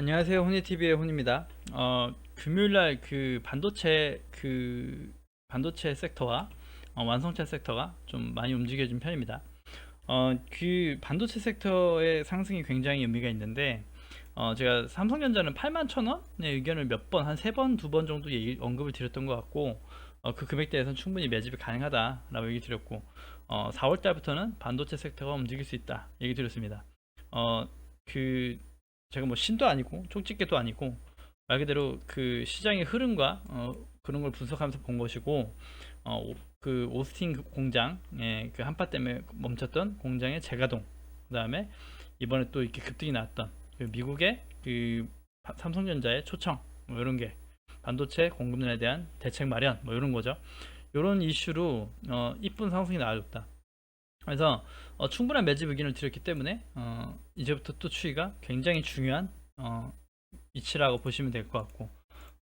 안녕하세요. 혼이TV의 혼입니다. 어, 금요일날 그 반도체 그 반도체 섹터와 어, 완성차 sek터가 좀 많이 움직여진 편입니다. 어, 그 반도체 섹터의 상승이 굉장히 의미가 있는데 어, 제가 삼성전자는 8만 천 원의 의견을 몇 번 한 세 번 두 번 정도 얘기, 언급을 드렸던 것 같고 어, 그 금액대에서는 충분히 매집이 가능하다라고 얘기 드렸고 어, 4월 달부터는 반도체 섹터가 움직일 수 있다 얘기 드렸습니다. 어, 그 제가 뭐 신도 아니고 쪽집게도 아니고 말 그대로 그 시장의 흐름과 어, 그런 걸 분석하면서 본 것이고 어, 오- 그 오스틴 그 공장 예, 그 한파 때문에 멈췄던 공장의 재가동 그 다음에 이번에 또 이렇게 급등이 나왔던 그 미국의 그 파- 삼성전자의 초청 뭐 이런 게 반도체 공급론에 대한 대책 마련 뭐 이런 거죠. 이런 이슈로 어, 이쁜 상승이 나와줬다. 그래서 어, 충분한 매집 의견을 드렸기 때문에 어, 이제부터 또 추이가 굉장히 중요한 어, 위치라고 보시면 될 것 같고.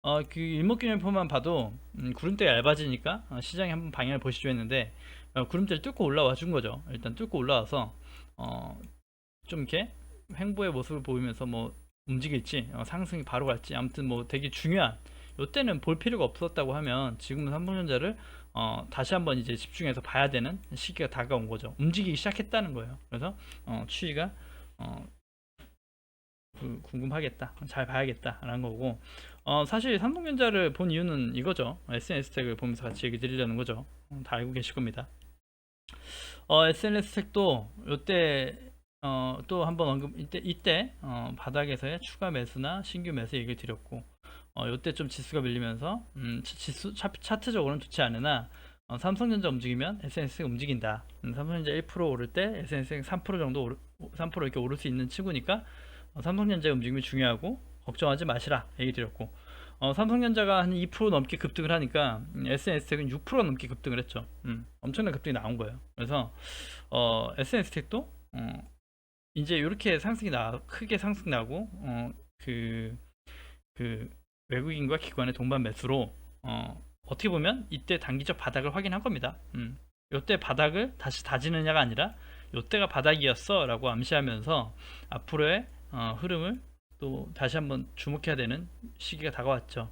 어, 그 일목균형표만 봐도 음, 구름대가 얇아지니까 어, 시장이 한번 방향을 보시죠 했는데 어, 구름대를 뚫고 올라와 준 거죠. 일단 뚫고 올라와서 어, 좀 이렇게 횡보의 모습을 보이면서 뭐 움직일지 어, 상승이 바로 갈지 아무튼 뭐 되게 중요한 이때는 볼 필요가 없었다고 하면 지금은 삼성전자를 어, 다시 한번 이제 집중해서 봐야 되는 시기가 다가온 거죠. 움직이기 시작했다는 거예요. 그래서 어, 추이가 어, 그, 궁금하겠다, 잘 봐야겠다라는 거고 어, 사실 삼성전자를 본 이유는 이거죠. SNS 텍을 보면서 같이 얘기 드리려는 거죠. 어, 다 알고 계실 겁니다. 어, SNS 텍도 이때 어, 또 한번 언급 이때 이때 어, 바닥에서의 추가 매수나 신규 매수 얘기를 드렸고 어, 이때 좀 지수가 밀리면서 음, 치- 지수 차, 차트적으로는 좋지 않으나 어, 삼성전자 움직이면 SNS가 움직인다. 음, 삼성전자 1% 오를 때 SNS가 3% 정도 오르, 3% 이렇게 오를 수 있는 친구니까 어, 삼성전자의 움직임이 중요하고 걱정하지 마시라 얘기 드렸고 어, 삼성전자가 한 2% 넘게 급등을 하니까 음, SNS텍은 6% 넘게 급등을 했죠. 음, 엄청난 급등이 나온 거예요. 그래서 어, SNS텍도 어, 이제 이렇게 상승이 나 크게 상승 나고 어, 그, 그 외국인과 기관의 동반 매수로 어, 어떻게 보면 이때 단기적 바닥을 확인한 겁니다. 음. 이때 바닥을 다시 다지느냐가 아니라 이때가 바닥이었어 라고 암시하면서 앞으로의 어, 흐름을 또 다시 한번 주목해야 되는 시기가 다가왔죠.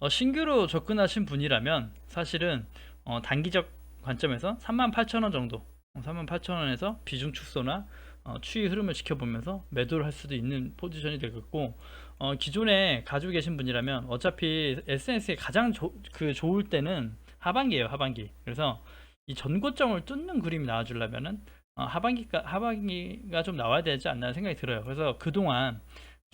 어, 신규로 접근하신 분이라면 사실은 어, 단기적 관점에서 38,000원 정도 38,000원에서 비중 축소나 어, 추이 흐름을 지켜보면서 매도를 할 수도 있는 포지션이 되겠고 어, 기존에 가지고 계신 분이라면 어차피 SNS에 가장 조- 그 좋을 때는 하반기예요 하반기. 그래서 이 전고점을 뚫는 그림이 나와주려면은 어, 하반기가 하반기가 좀 나와야 되지 않나 생각이 들어요. 그래서 그동안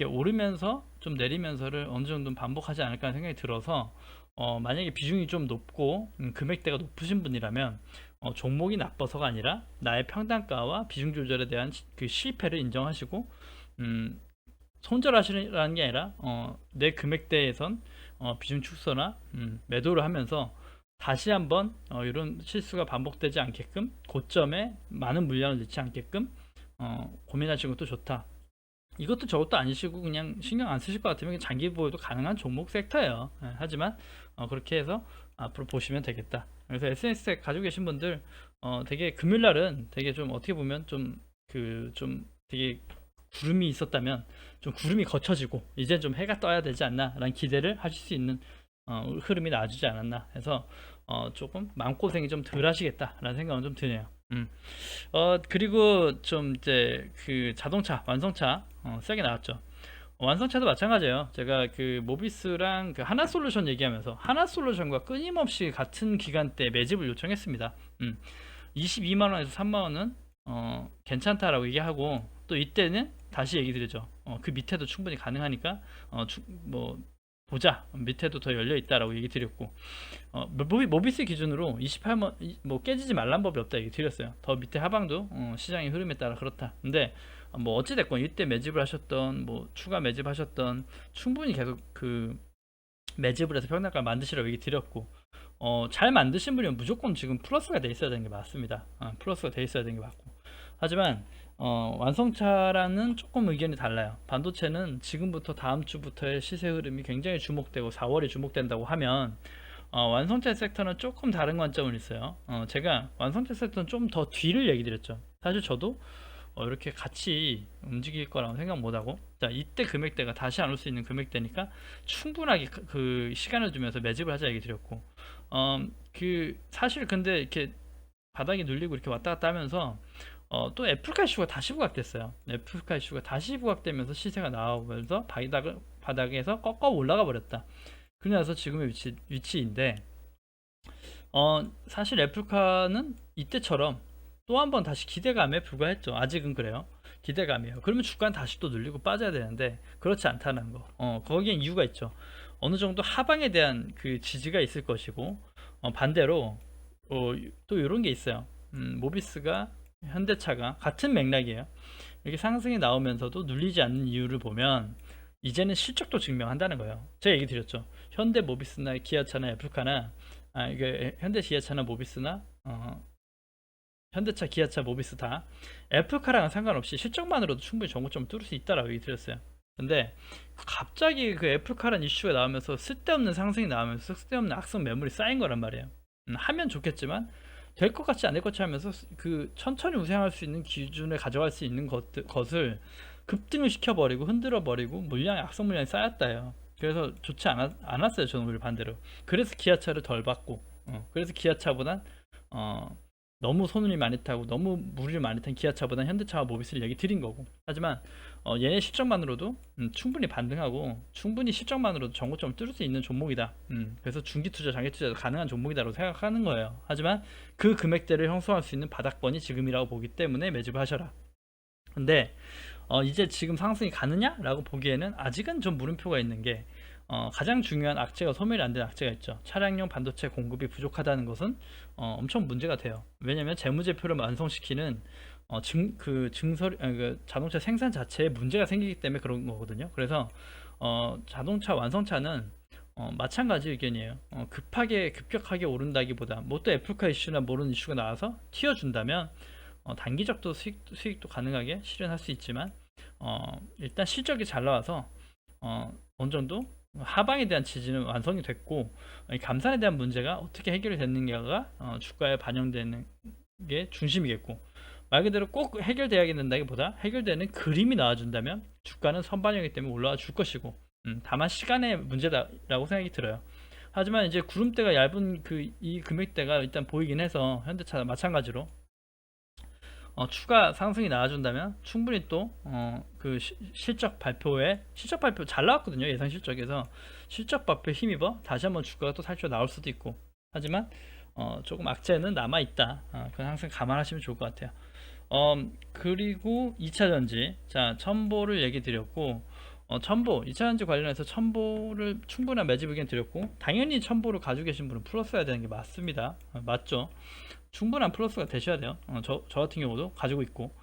오르면서 좀 내리면서를 어느 정도 반복하지 않을까 생각이 들어서 어, 만약에 비중이 좀 높고 음, 금액대가 높으신 분이라면 어, 종목이 나빠서가 아니라 나의 평단가와 비중 조절에 대한 시- 그 실패를 인정하시고 음, 손절하시라는 게 아니라 어, 내 금액대에선 어, 비중 축소나 음, 매도를 하면서 다시 한번 어, 이런 실수가 반복되지 않게끔 고점에 많은 물량을 넣지 않게끔 어, 고민하시는 것도 좋다. 이것도 저것도 아니시고 그냥 신경 안 쓰실 것 같으면 장기 보유도 가능한 종목 섹터예요. 예, 하지만 어, 그렇게 해서 앞으로 보시면 되겠다. 그래서 SNS 가지고 계신 분들 어, 되게 금요일 날은 되게 좀 어떻게 보면 좀 그좀 되게 구름이 있었다면 좀 구름이 거쳐지고 이제 좀 해가 떠야 되지 않나라는 기대를 하실 수 있는 어, 흐름이 나와주지 않았나 해서 어, 조금 마음고생이 좀 덜 하시겠다라는 생각은 좀 드네요. 음. 어, 그리고 좀 이제 그 자동차, 완성차 어, 세게 나왔죠. 어, 완성차도 마찬가지예요. 제가 그 모비스랑 그 하나 솔루션 얘기하면서 하나 솔루션과 끊임없이 같은 기간대 매집을 요청했습니다. 음. 22만 원에서 3만 원은 어, 괜찮다라고 얘기하고 또 이때는 다시 얘기 드리죠. 어, 그 밑에도 충분히 가능하니까 어, 주- 뭐 보자 밑에도 더 열려 있다라고 얘기 드렸고 어, 모비, 모비 스 기준으로 28만 뭐 깨지지 말란 법이 없다 얘기 드렸어요. 더 밑에 하방도 어, 시장의 흐름에 따라 그렇다. 근데 어, 뭐 어찌 됐건 이때 매집을 하셨던 뭐 추가 매집하셨던 충분히 계속 그 매집을 해서 평단가를 만드시라고 얘기 드렸고 어, 잘 만드신 분이면 무조건 지금 플러스가 돼 있어야 되는 게 맞습니다. 어, 플러스가 돼 있어야 되는 게 맞고 하지만 어, 완성차랑은 조금 의견이 달라요. 반도체는 지금부터 다음 주부터의 시세 흐름이 굉장히 주목되고 4월이 주목된다고 하면 어, 완성차 섹터는 조금 다른 관점은 있어요. 어, 제가 완성차 섹터는 좀 더 뒤를 얘기 드렸죠. 사실 저도 어, 이렇게 같이 움직일 거라고 생각 못 하고 자 이때 금액대가 다시 안 올 수 있는 금액대니까 충분하게 그, 그 시간을 두면서 매집을 하자 얘기 드렸고 어 그 사실 근데 이렇게 바닥이 눌리고 이렇게 왔다 갔다 하면서 어, 또 애플카 이슈가 다시 부각됐어요. 애플카 이슈가 다시 부각되면서 시세가 나오면서 바닥을 바닥에서 꺾어 올라가 버렸다. 그래서 지금의 위치 위치인데 어, 사실 애플카는 이때처럼 또 한 번 다시 기대감에 불과했죠. 아직은 그래요. 기대감이에요. 그러면 주가는 다시 또 눌리고 빠져야 되는데 그렇지 않다는 거. 어, 거기엔 이유가 있죠. 어느 정도 하방에 대한 그 지지가 있을 것이고 어, 반대로 어, 또 이런 게 있어요. 음, 모비스가 현대차가 같은 맥락이에요. 이렇게 상승이 나오면서도 눌리지 않는 이유를 보면 이제는 실적도 증명한다는 거예요. 제가 얘기 드렸죠. 현대 모비스나 기아차나 애플카나 아 이게 현대 기아차나 모비스나 어, 현대차, 기아차, 모비스 다 애플카랑은 상관없이 실적만으로도 충분히 정고점을 뚫을 수 있다라고 얘기 드렸어요. 근데 갑자기 그 애플카란 이슈가 나오면서 쓸데없는 상승이 나오면서 쓸데없는 악성 매물이 쌓인 거란 말이에요. 음, 하면 좋겠지만 될 것 같지 않을 것 같이 하면서 그 천천히 우상할 수 있는 기준에 가져갈 수 있는 것, 것을 급등을 시켜버리고 흔들어버리고 물량이 악성 물량이 쌓였다요. 그래서 좋지 않았, 않았어요. 저는 오히려 반대로. 그래서 기아차를 덜 받고 어, 그래서 기아차보단 어, 너무 손을 많이 타고 너무 무리를 많이 탄 기아차보다 현대차와 모비스를 얘기 드린 거고 하지만 어, 얘네 실적만으로도 음, 충분히 반등하고 충분히 실적만으로도 정고점을 뚫을 수 있는 종목이다 음, 그래서 중기 투자 장기 투자도 가능한 종목이다라고 생각하는 거예요 하지만 그 금액대를 형성할 수 있는 바닥권이 지금이라고 보기 때문에 매집을 하셔라 근데 어, 이제 지금 상승이 가느냐라고 보기에는 아직은 좀 물음표가 있는 게 어, 가장 중요한 악재가 소멸이 안 된 악재가 있죠. 차량용 반도체 공급이 부족하다는 것은 어, 엄청 문제가 돼요. 왜냐하면 재무제표를 완성시키는 어, 증, 그 증설, 아, 그 자동차 생산 자체에 문제가 생기기 때문에 그런 거거든요. 그래서 어, 자동차 완성차는 어, 마찬가지 의견이에요. 어, 급하게 급격하게 오른다기보다 뭐 또 애플카 이슈나 모르는 이슈가 나와서 튀어준다면 어, 단기적도 수익, 수익도 가능하게 실현할 수 있지만 어, 일단 실적이 잘 나와서 어, 어느 정도 하방에 대한 지지는 완성이 됐고 이 감산에 대한 문제가 어떻게 해결이 됐는가가 어, 주가에 반영되는 게 중심이겠고 말 그대로 꼭 해결돼야겠는다기보다 해결되는 그림이 나와준다면 주가는 선반영이기 때문에 올라와 줄 것이고 음, 다만 시간의 문제다라고 생각이 들어요. 하지만 이제 구름대가 얇은 그 이 금액대가 일단 보이긴 해서 현대차 마찬가지로 어, 추가 상승이 나와준다면 충분히 또 어, 그 실적 발표에 실적 발표 잘 나왔거든요 예상 실적에서. 실적 발표 힘입어 다시 한번 주가가 또 살짝 나올 수도 있고. 하지만 어, 조금 악재는 남아 있다. 어, 그건 항상 감안하시면 좋을 것 같아요 어, 그리고 2차전지 자 첨보를 얘기 드렸고 어, 첨보 2차전지 관련해서 첨보를 충분한 매집 의견 드렸고 당연히 첨보를 가지고 계신 분은 풀었어야 되는 게 맞습니다 어, 맞죠 충분한 플러스가 되셔야 돼요. 어, 저, 저 같은 경우도 가지고 있고.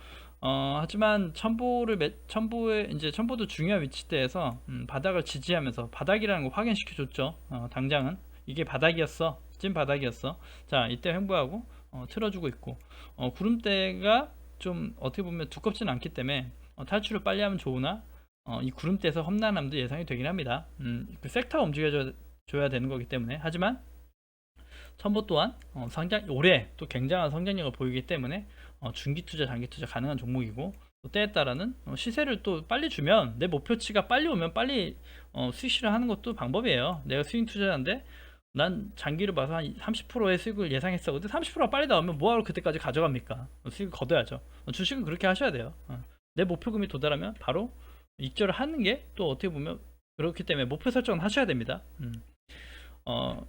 어, 하지만 첨보를 매, 첨보에 이제 첨보도 중요한 위치대에서 음, 바닥을 지지하면서 바닥이라는 거 확인시켜 줬죠. 어, 당장은 이게 바닥이었어. 찐 바닥이었어. 자, 이때 횡보하고 어, 틀어주고 있고. 어, 구름대가 좀 어떻게 보면 두껍지는 않기 때문에 어, 탈출을 빨리 하면 좋으나 어, 이 구름대에서 험난함도 예상이 되긴 합니다. 음, 그 섹터가 움직여줘야 되는 거기 때문에 하지만 첨보 또한 어, 상장 올해 또 굉장한 성장력을 보이기 때문에 어, 중기 투자, 장기 투자 가능한 종목이고 또 때에 따라는 어, 시세를 또 빨리 주면 내 목표치가 빨리 오면 빨리 어, 수익 실현하는 것도 방법이에요. 내가 수익 투자자인데 난 장기로 봐서 한 30%의 수익을 예상했어. 근데 30%가 빨리 나오면 뭐하러 그때까지 가져갑니까? 수익을 거둬야죠. 어, 주식은 그렇게 하셔야 돼요. 어, 내 목표금이 도달하면 바로 익절을 하는 게 또 어떻게 보면 그렇기 때문에 목표 설정을 하셔야 됩니다. 음. 어,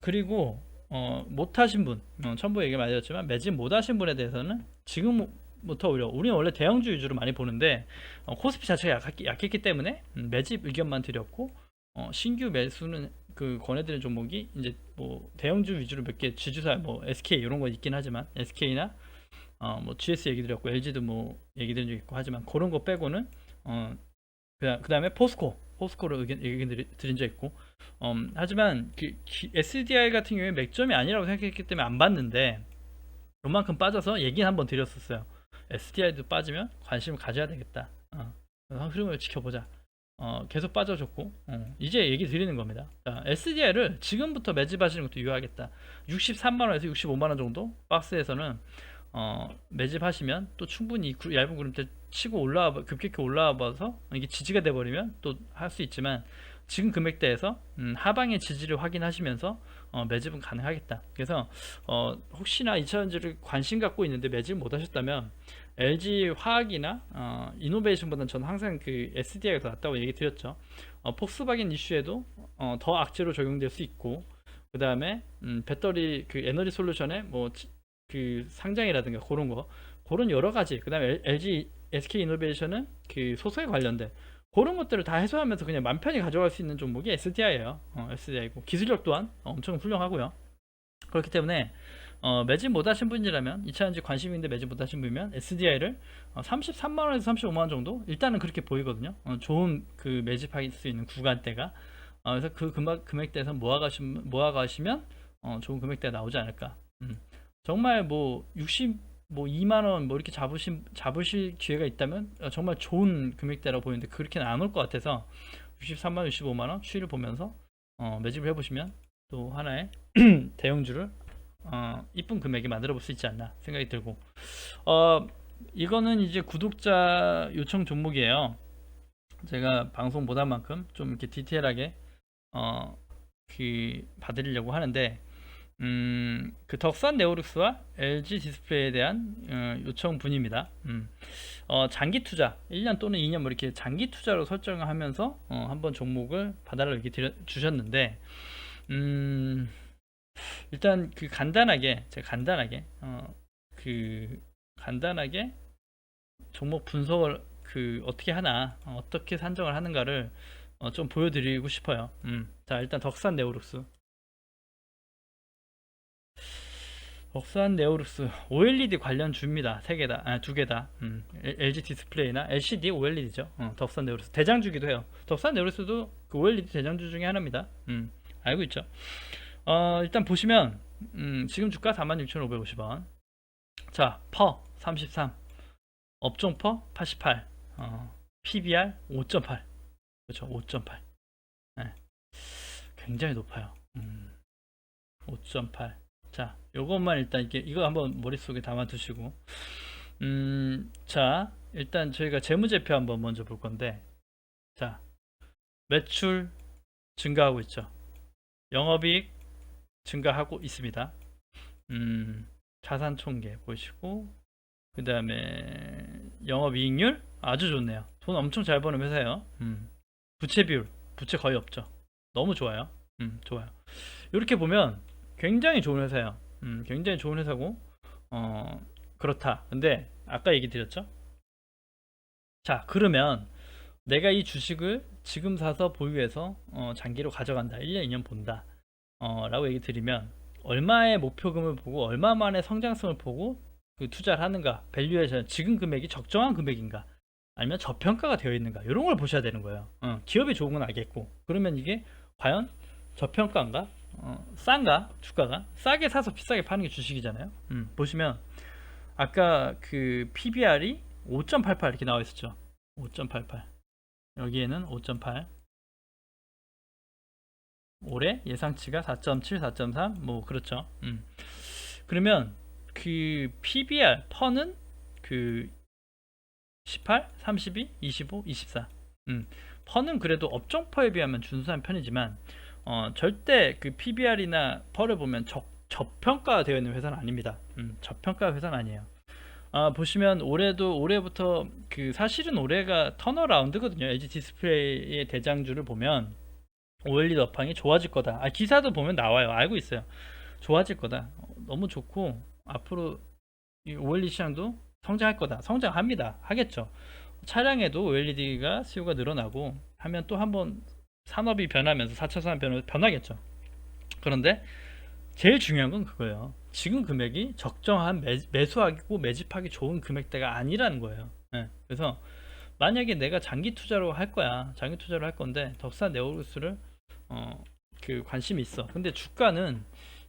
그리고 어, 못하신 분, 어, 첨부 얘기 많이 드렸지만 매집 못하신 분에 대해서는 지금부터 오히려 우리는 원래 대형주 위주로 많이 보는데 어, 코스피 자체가 약했기, 약했기 때문에 음, 매집 의견만 드렸고 어, 신규 매수는 그 권해드린 종목이 이제 뭐 대형주 위주로 몇 개 지주사 뭐 SK 이런 거 있긴 하지만 SK나 어, 뭐 GS 얘기 드렸고 LG도 뭐 얘기 드린 적 있고 하지만 그런 거 빼고는 어, 그 다음에 포스코 포스코로 의견, 의견 드린 적 있고. 음, 하지만 그 SDI 같은 경우에 맥점이 아니라고 생각했기 때문에 안 봤는데 요만큼 빠져서 얘기는 한번 드렸었어요. SDI도 빠지면 관심을 가져야 되겠다. 어, 흐름을 지켜보자 어, 계속 빠져줬고 어, 이제 얘기 드리는 겁니다 자, SDI를 지금부터 매집하시는 것도 유효하겠다 63만원에서 65만원 정도 박스에서는 어, 매집하시면 또 충분히 이 구- 얇은 구름대 치고 올라와 봐- 급격히 올라와 봐서 이게 지지가 돼 버리면 또 할 수 있지만 지금 금액대에서 음, 하방의 지지를 확인하시면서 어, 매집은 가능하겠다. 그래서 어, 혹시나 2차전지를 관심 갖고 있는데 매집 못 하셨다면 LG 화학이나 어, 이노베이션보다는 저는 항상 그 SDI가 더 낫다고 얘기 드렸죠. 어, 폭스바겐 이슈에도 어, 더 악재로 적용될 수 있고 그 다음에 음, 배터리 그 에너지 솔루션의 뭐 그 상장이라든가 그런 거 그런 여러 가지 그 다음에 LG SK 이노베이션은 그 소소에 관련된 그런 것들을 다 해소하면서 그냥 맘 편히 가져갈 수 있는 종목이 SDI예요. 어, SDI고 기술력 또한 엄청 훌륭하고요. 그렇기 때문에 어, 매집 못 하신 분이라면 2차전지 관심 있는데 매집 못 하신 분이면 SDI를 어, 33만 원에서 35만 원 정도 일단은 그렇게 보이거든요. 어, 좋은 그 매집할 수 있는 구간대가 어, 그래서 그 금액, 금액대에서 모아가시면 모아가시면 어, 좋은 금액대가 나오지 않을까. 음. 정말 뭐 60, 뭐 2만 원 뭐 이렇게 잡으신 잡으실 기회가 있다면 어, 정말 좋은 금액대라고 보이는데 그렇게는 안 올 것 같아서 63만 원, 65만 원 추이를 보면서 어, 매집을 해보시면 또 하나의 대형주를 어, 이쁜 금액에 만들어 볼 수 있지 않나 생각이 들고 어, 이거는 이제 구독자 요청 종목이에요. 제가 방송 못한 만큼 좀 이렇게 디테일하게 어, 그 받으려고 하는데 음, 그 덕산 네오룩스와 LG 디스플레이에 대한 어, 요청분입니다. 음, 어, 장기 투자 1년 또는 2년 뭐 이렇게 장기 투자로 설정을 하면서 어, 한번 종목을 받아라 이렇게 드려, 주셨는데 음, 일단 그 간단하게 제가 간단하게 어, 그 간단하게 종목 분석을 그 어떻게 하나 어, 어떻게 산정을 하는가를 어, 좀 보여드리고 싶어요. 음, 자 일단 덕산 네오룩스 덕산 네오룩스 OLED 관련 주입니다. 세 개다, 아, 두 개다. 음, LG 디스플레이나 LCD OLED죠. 어, 덕산 네오룩스 대장주기도 해요. 덕산 네오룩스도 그 OLED 대장주 중에 하나입니다. 음, 알고 있죠. 어, 일단 보시면 음, 지금 주가 46,550원. 자, 퍼 33, 업종 퍼 88, 어, PBR 5.8, 그렇죠, 5.8. 네. 굉장히 높아요. 음, 5.8. 자, 요것만 일단 이게 이거 한번 머릿속에 담아 두시고 음, 자, 일단 저희가 재무제표 한번 먼저 볼 건데 자, 매출 증가하고 있죠. 영업이익 증가하고 있습니다. 음, 자산 총계 보시고 그 다음에 영업이익률 아주 좋네요. 돈 엄청 잘 버는 회사예요. 음, 부채 비율 부채 거의 없죠. 너무 좋아요. 음, 좋아요. 이렇게 보면 굉장히 좋은 회사예요. 음, 굉장히 좋은 회사고 어, 그렇다. 근데 아까 얘기 드렸죠? 자, 그러면 내가 이 주식을 지금 사서 보유해서 어, 장기로 가져간다. 1년, 2년 본다. 어, 라고 얘기 드리면 얼마의 목표금을 보고 얼마 만의 성장성을 보고 그 투자를 하는가 밸류에이션 지금 금액이 적정한 금액인가 아니면 저평가가 되어 있는가 이런 걸 보셔야 되는 거예요. 어, 기업이 좋은 건 알겠고 그러면 이게 과연 저평가인가 어, 싼가 주가가? 싸게 사서 비싸게 파는 게 주식이잖아요. 음, 보시면 아까 그 PBR이 5.88 이렇게 나와 있었죠? 5.88 여기에는 5.8 올해 예상치가 4.7, 4.3, 뭐 그렇죠. 음. 그러면 그 PBR 퍼는 그 18, 32, 25, 24. 음. 퍼는 그래도 업종 퍼에 비하면 준수한 편이지만 어, 절대 그 PBR이나 퍼를 보면 적, 저평가되어 있는 회사는 아닙니다. 음, 저평가 회사는 아니에요. 아, 보시면 올해도 올해부터 그 사실은 올해가 턴어라운드거든요. LG 디스플레이의 대장주를 보면 OLED 업황이 좋아질 거다. 아, 기사도 보면 나와요. 알고 있어요. 좋아질 거다. 어, 너무 좋고 앞으로 이 OLED 시장도 성장할 거다. 성장합니다. 하겠죠. 차량에도 OLED가 수요가 늘어나고 하면 또 한번 산업이 변하면서 4차 산업 변화 변하겠죠. 그런데 제일 중요한 건 그거예요. 지금 금액이 적정한 매, 매수하고 매집하기 좋은 금액대가 아니라는 거예요. 예, 그래서 만약에 내가 장기 투자로 할 거야. 장기 투자로 할 건데 덕산 네오루스를 어, 그 관심이 있어. 근데 주가는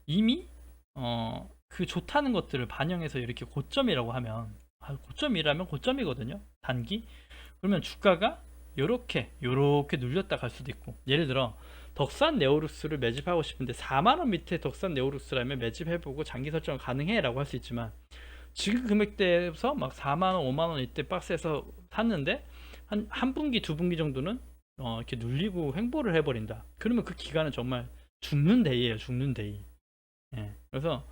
이미 어, 그 좋다는 것들을 반영해서 이렇게 고점이라고 하면 아, 고점이라면 고점이거든요. 단기. 그러면 주가가 요렇게 요렇게 눌렸다 갈 수도 있고. 예를 들어 덕산 네오루스를 매집하고 싶은데 4만 원 밑에 덕산 네오루스라면 매집해 보고 장기 설정 가능해라고 할 수 있지만 지금 금액대에서 막 4만 원, 5만 원 이때 박스에서 샀는데 한 한 분기, 두 분기 정도는 어, 이렇게 눌리고 횡보를 해버린다. 그러면 그 기간은 정말 죽는 데이예요, 죽는 데이. 예. 그래서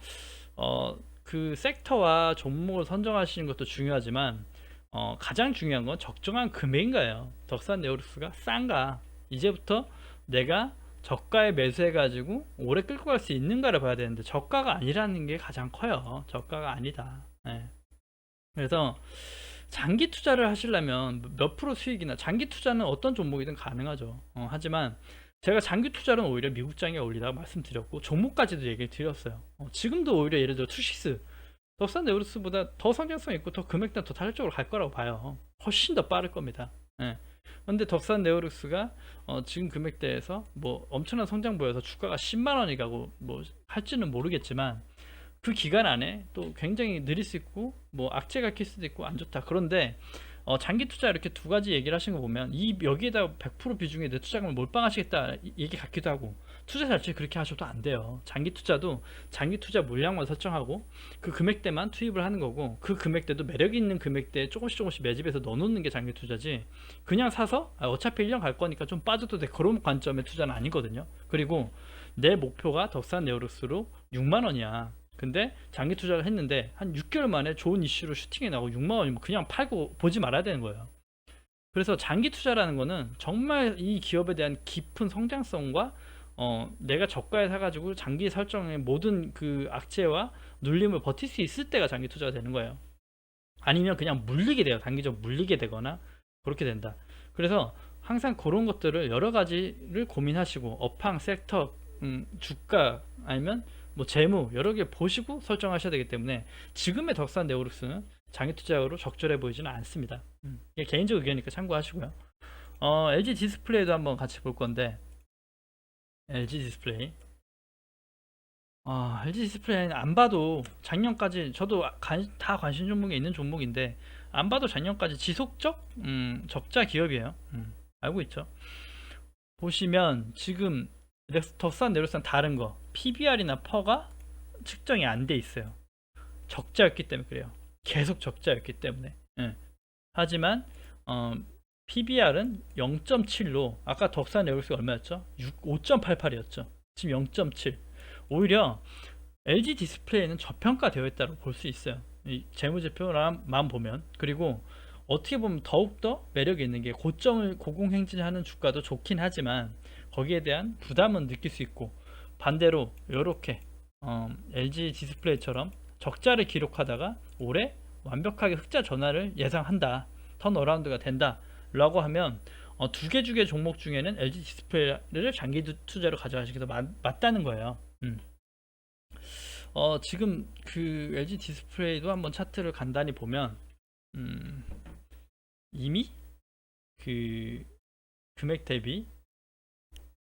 어, 그 섹터와 종목을 선정하시는 것도 중요하지만 어, 가장 중요한 건 적정한 금액인 거예요. 덕산 네오르스가 싼가? 이제부터 내가 저가에 매수해가지고 오래 끌고 갈 수 있는가를 봐야 되는데 저가가 아니라는 게 가장 커요. 저가가 아니다. 예. 그래서 장기 투자를 하시려면 몇 프로 수익이나 장기 투자는 어떤 종목이든 가능하죠. 어, 하지만 제가 장기 투자는 오히려 미국 장에 올리다가 말씀드렸고 종목까지도 얘기를 드렸어요. 어, 지금도 오히려 예를 들어 투시스 덕산 네오르스보다 더 성장성 있고 더 금액도 더 탄력적으로 갈 거라고 봐요. 훨씬 더 빠를 겁니다. 예. 근데 덕산 네오르스가 어, 지금 금액대에서 뭐 엄청난 성장 보여서 주가가 10만 원이 가고 뭐 할지는 모르겠지만 그 기간 안에 또 굉장히 느릴 수 있고 뭐 악재가 낄 수도 있고 안 좋다. 그런데 어, 장기 투자 이렇게 두 가지 얘기를 하신 거 보면 이 여기에다 100% 비중의 내 투자금을 몰빵하시겠다 이- 얘기 같기도 하고 투자 자체 그렇게 하셔도 안 돼요. 장기 투자도 장기 투자 물량만 설정하고 그 금액대만 투입을 하는 거고 그 금액대도 매력 있는 금액대에 조금씩 조금씩 매집해서 넣어놓는 게 장기 투자지 그냥 사서 아, 어차피 1년 갈 거니까 좀 빠져도 돼 그런 관점의 투자는 아니거든요. 그리고 내 목표가 덕산 네오르스로 6만 원이야. 근데 장기 투자를 했는데 한 6개월 만에 좋은 이슈로 슈팅이 나고 6만 원이면 그냥 팔고 보지 말아야 되는 거예요. 그래서 장기 투자라는 거는 정말 이 기업에 대한 깊은 성장성과 어, 내가 저가에 사가지고 장기 설정의 모든 그 악재와 눌림을 버틸 수 있을 때가 장기 투자가 되는 거예요. 아니면 그냥 물리게 돼요. 단기적으로 물리게 되거나 그렇게 된다. 그래서 항상 그런 것들을 여러 가지를 고민하시고 업황, 섹터, 음, 주가 아니면 뭐 재무 여러 개 보시고 설정하셔야 되기 때문에 지금의 덕산 네오룩스는 장기 투자로 적절해 보이지는 않습니다. 음, 이게 개인적 의견이니까 참고하시고요. 어, LG 디스플레이도 한번 같이 볼 건데 LG 디스플레이 아, LG 디스플레이는 안 봐도 작년까지 저도 관- 다 관심 종목에 있는 종목인데 안 봐도 작년까지 지속적 음, 적자 기업이에요. 음, 알고 있죠. 보시면 지금 덕산 네로산 다른 거 PBR이나 퍼가 측정이 안 돼 있어요. 적자였기 때문에 그래요. 계속 적자였기 때문에. 예. 하지만 어, PBR은 0.7로 아까 덕산 네로스가 얼마였죠? 5.88이었죠. 지금 0.7. 오히려 LG 디스플레이는 저평가되어 있다고 볼 수 있어요. 이 재무제표만 보면 그리고 어떻게 보면 더욱더 매력이 있는 게 고점을 고공행진하는 주가도 좋긴 하지만 거기에 대한 부담은 느낄 수 있고 반대로 이렇게 어, LG 디스플레이처럼 적자를 기록하다가 올해 완벽하게 흑자 전환을 예상한다 턴어라운드가 된다 라고 하면 어, 두개 주의 종목 중에는 LG 디스플레이를 장기 투- 투자로 가져가시기도 맞, 맞다는 거예요 음. 어, 지금 그 LG 디스플레이도 한번 차트를 간단히 보면 음, 이미 그 금액 대비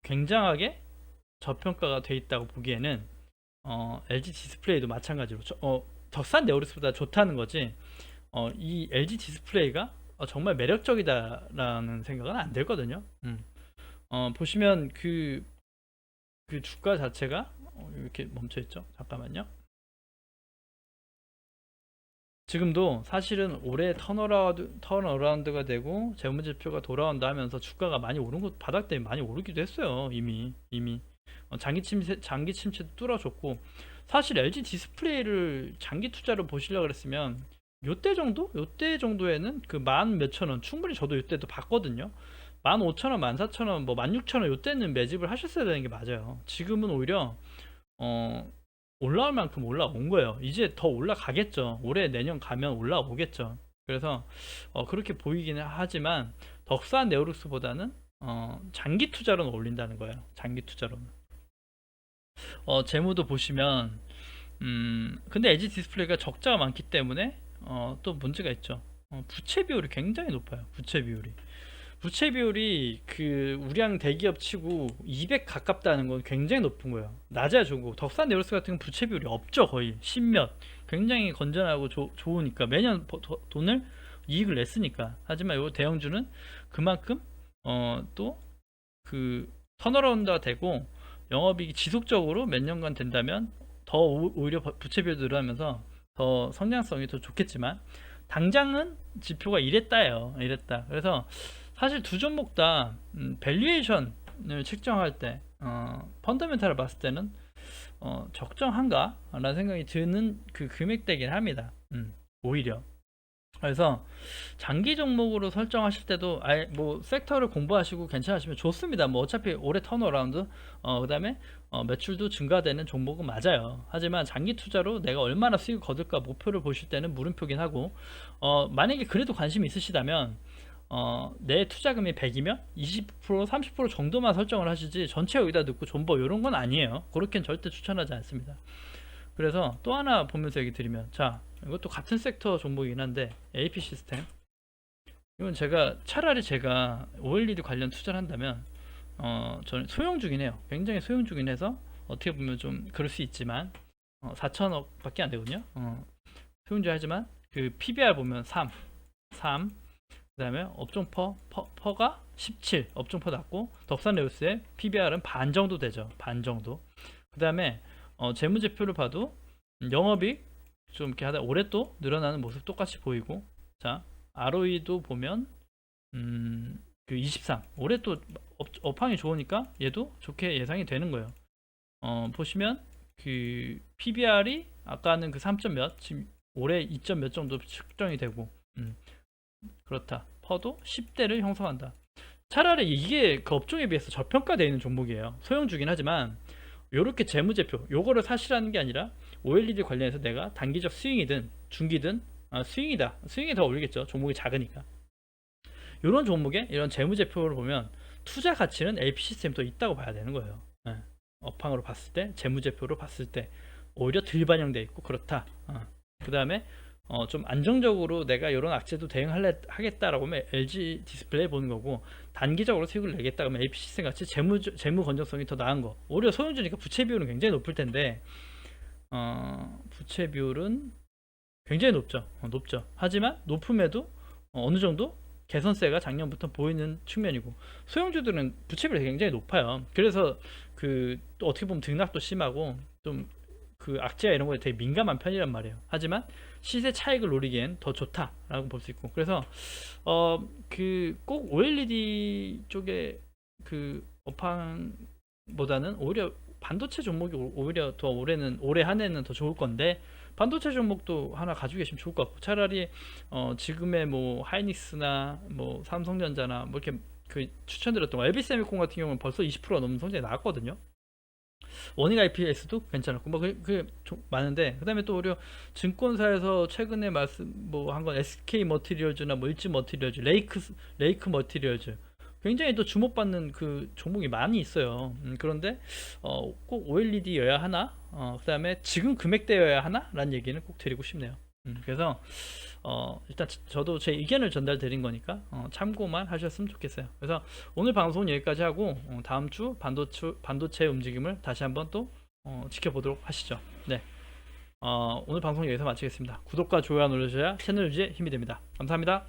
굉장하게 저평가가 돼 있다고 보기에는 어, LG 디스플레이도 마찬가지로 저, 어, 덕산 네오리스보다 좋다는 거지 어, 이 LG 디스플레이가 어, 정말 매력적이다라는 생각은 안 들거든요. 음. 어, 보시면 그, 그 주가 자체가 어, 이렇게 멈춰 있죠. 잠깐만요. 지금도 사실은 올해 턴어라운드, 턴어라운드가 되고 재무제표가 돌아온다 하면서 주가가 많이 오른 것 바닥 때문에 많이 오르기도 했어요. 이미 이미 어, 장기 침체 장기 침체도 뚫어줬고 사실 LG 디스플레이를 장기 투자로 보시려고 그랬으면 요때 정도? 요때 정도에는 그 만 몇천 원 충분히 저도 요때도 봤거든요. 만 오천 원, 만 사천 원, 뭐만 육천 원 요때는 매집을 하셨어야 되는 게 맞아요. 지금은 오히려 어 올라올 만큼 올라온 거예요. 이제 더 올라가겠죠. 올해 내년 가면 올라오겠죠. 그래서 어, 그렇게 보이기는 하지만 덕산 네오룩스보다는 어, 장기 투자로는 올린다는 거예요. 장기 투자로는. 어, 재무도 보시면 음, 근데 LG 디스플레이가 적자가 많기 때문에 어, 또 문제가 있죠. 어, 부채 비율이 굉장히 높아요. 부채 비율이. 부채 비율이 그 우량 대기업 치고 200 가깝다는 건 굉장히 높은 거예요. 낮아야 좋은 거고 덕산 네오스 같은 건 부채 비율이 없죠 거의 10몇. 굉장히 건전하고 조- 좋으니까 매년 버- 더- 돈을 이익을 냈으니까. 하지만 요 대형주는 그만큼 어 또 그 턴어라운드가 되고 영업이익이 지속적으로 몇 년간 된다면 더 오- 오히려 버- 부채 비율이 늘어나면서 더 성장성이 더 좋겠지만 당장은 지표가 이랬다예요. 이랬다. 그래서 사실 두 종목 다 음, 밸류에이션을 측정할 때 어, 펀더멘탈을 봤을 때는 어, 적정한가 라는 생각이 드는 그 금액대긴 합니다. 음, 오히려. 그래서 장기 종목으로 설정하실 때도 아예 뭐 섹터를 공부하시고 괜찮으시면 좋습니다. 뭐 어차피 올해 턴어라운드 어 그다음에 어 매출도 증가되는 종목은 맞아요. 하지만 장기 투자로 내가 얼마나 수익을 거둘까 목표를 보실 때는 물음표긴 하고 어 만약에 그래도 관심이 있으시다면 어, 내 투자금이 100이면 20% 30% 정도만 설정을 하시지 전체 여기다 넣고 존버 이런 건 아니에요. 그렇게는 절대 추천하지 않습니다. 그래서 또 하나 보면서 얘기 드리면 자 이것도 같은 섹터 종목이긴 한데 AP 시스템 이건 제가 차라리 제가 OLED 관련 투자를 한다면 어 저는 소형주긴 해요 굉장히 소형주긴 해서 어떻게 보면 좀 그럴 수 있지만 어, 4천억 밖에 안 되거든요 어, 소형주 하지만 그 PBR 보면 3 3 그 다음에 업종퍼 퍼, 퍼 가 17 업종퍼 낮고 덕산 레우스의 PBR은 반 정도 되죠 반 정도 그 다음에 어, 재무제표를 봐도 영업이익 좀 이렇게 하다 올해 또 늘어나는 모습 똑같이 보이고 자 ROE도 보면 음, 그 23. 올해 또 업, 업황이 좋으니까 얘도 좋게 예상이 되는 거예요. 어, 보시면 그 PBR이 아까는 그 3점 몇 지금 올해 2점 몇 정도 측정이 되고 음, 그렇다. 퍼도 10대를 형성한다. 차라리 이게 그 업종에 비해서 저평가되어 있는 종목이에요. 소형주긴 하지만 요렇게 재무제표 요거를 사실하는 게 아니라 OLED 관련해서 내가 단기적 스윙이든 중기든 아, 스윙이다 스윙이 더 올리겠죠 종목이 작으니까 이런 종목에 이런 재무제표를 보면 투자 가치는 LP 시스템도 있다고 봐야 되는 거예요 예. 업황으로 봤을 때 재무제표로 봤을 때 오히려 덜 반영돼 있고 그렇다 어. 그 다음에 어, 좀 안정적으로 내가 이런 악재도 대응할래 하겠다라고 하면 LG 디스플레이 보는 거고 단기적으로 수익을 내겠다 그러면 AP 시스템 같이 재무 재무 건전성이 더 나은 거. 오히려 소형주니까 부채 비율은 굉장히 높을 텐데 어, 부채 비율은 굉장히 높죠. 어, 높죠. 하지만 높음에도 어, 느 정도 개선세가 작년부터 보이는 측면이고 소형주들은 부채 비율이 굉장히 높아요. 그래서 그또 어떻게 보면 등락도 심하고 좀 그 악재나 이런 거에 되게 민감한 편이란 말이에요. 하지만 시세 차익을 노리기엔 더 좋다라고 볼 수 있고 그래서 어 그 꼭 OLED 쪽에 그 업황보다는 오히려 반도체 종목이 오- 오히려 더 올해는 올해 한 해는 더 좋을 건데 반도체 종목도 하나 가지고 계시면 좋을 것 같고 차라리 어 지금의 뭐 하이닉스나 뭐 삼성전자나 뭐 이렇게 그 추천드렸던 거 LB세미콘 같은 경우는 벌써 20%가 넘는 성장이 나왔거든요. 원익 IPS도 괜찮았고 뭐 그, 그좀 많은데 그다음에 또 오히려 증권사에서 최근에 말씀 뭐 한 건 SK 머티리얼즈나 뭐 일지 머티리얼즈, 레이크 레이크 머티리얼즈 굉장히 또 주목받는 그 종목이 많이 있어요. 음, 그런데 어, 꼭 OLED여야 하나? 어, 그다음에 지금 금액대여야 하나?라는 얘기는 꼭 드리고 싶네요. 음, 그래서 어, 일단 저- 저도 제 의견을 전달드린 거니까 어, 참고만 하셨으면 좋겠어요. 그래서 오늘 방송은 여기까지 하고 어, 다음 주 반도체 반도체 움직임을 다시 한번 또 어, 지켜보도록 하시죠. 네. 어, 오늘 방송 여기서 마치겠습니다. 구독과 좋아요 눌러주셔야 채널 유지에 힘이 됩니다. 감사합니다.